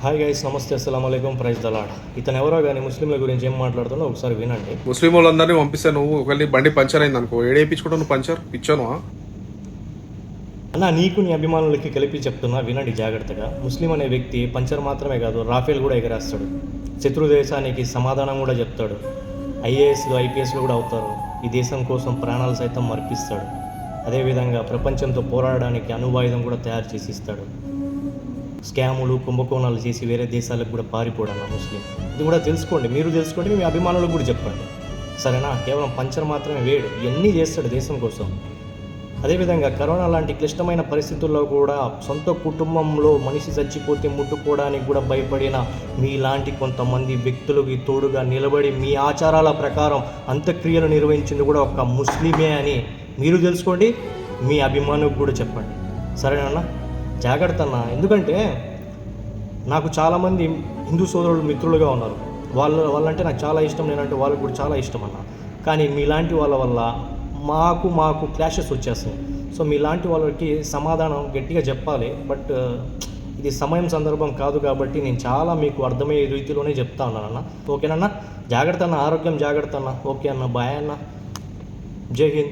Hi guys నమస్తే అస్సలం praise the Lord ఇతను ఎవరో కానీ ముస్లింల గురించి ఏం మాట్లాడుతున్నా ఒకసారి వినండి. ముస్లిం వాళ్ళందరినీ పంపిస్తే నువ్వు ఒకవేళ బండి పంచర్ అయింది అనుకో ఏడేపించుకుంటావు నువ్వు పంచర్? ఇచ్చాను అన్న నీకు నీ అభిమానులకి కలిపి చెప్తున్నా వినండి జాగ్రత్తగా. ముస్లిం అనే వ్యక్తి పంచర్ మాత్రమే కాదు రాఫేల్ కూడా ఎగరేస్తాడు. శత్రు దేశానికి సమాధానం కూడా చెప్తాడు. ఐఏఎస్లు ఐపీఎస్లు కూడా అవుతారు. ఈ దేశం కోసం ప్రాణాలు సైతం అర్పిస్తాడు. అదేవిధంగా ప్రపంచంతో పోరాడడానికి అణువాయుధం కూడా తయారు చేసి ఇస్తాడు. స్కాములు కుంభకోణాలు చేసి వేరే దేశాలకు కూడా పారిపోవడం ముస్లిం. ఇది కూడా తెలుసుకోండి. మీరు తెలుసుకోండి మీ అభిమానులకు కూడా చెప్పండి. సరేనా? కేవలం పంచర్ మాత్రమే వేడు. ఇవన్నీ చేస్తాడు దేశం కోసం. అదేవిధంగా కరోనా లాంటి క్లిష్టమైన పరిస్థితుల్లో కూడా సొంత కుటుంబంలో మనిషి చచ్చిపోతే ముట్టుకోవడానికి కూడా భయపడిన మీలాంటి కొంతమంది వ్యక్తులకి తోడుగా నిలబడి మీ ఆచారాల ప్రకారం అంత్యక్రియలు నిర్వహించింది కూడా ఒక ముస్లిమే అని మీరు తెలుసుకోండి. మీ అభిమానులకు కూడా చెప్పండి. సరేనా జాగ్రత్త అన్న ఎందుకంటే నాకు చాలామంది హిందూ సోదరులు మిత్రులుగా ఉన్నారు. వాళ్ళ వాళ్ళంటే నాకు చాలా ఇష్టం నేనంటే వాళ్ళకి కూడా చాలా ఇష్టం అన్న. కానీ మీలాంటి వాళ్ళ వల్ల మాకు మాకు క్లాషెస్ వచ్చేస్తాయి సో మీలాంటి వాళ్ళకి సమాధానం గట్టిగా చెప్పాలి. బట్ ఇది సమయం సందర్భం కాదు కాబట్టి నేను చాలా మీకు అర్థమయ్యే రీతిలోనే చెప్తా ఉన్నానన్న ఓకేనన్నా జాగ్రత్త అన్న ఆరోగ్యం జాగ్రత్త అన్న. ఓకే అన్న బాయ్ అన్న. జై హింద్.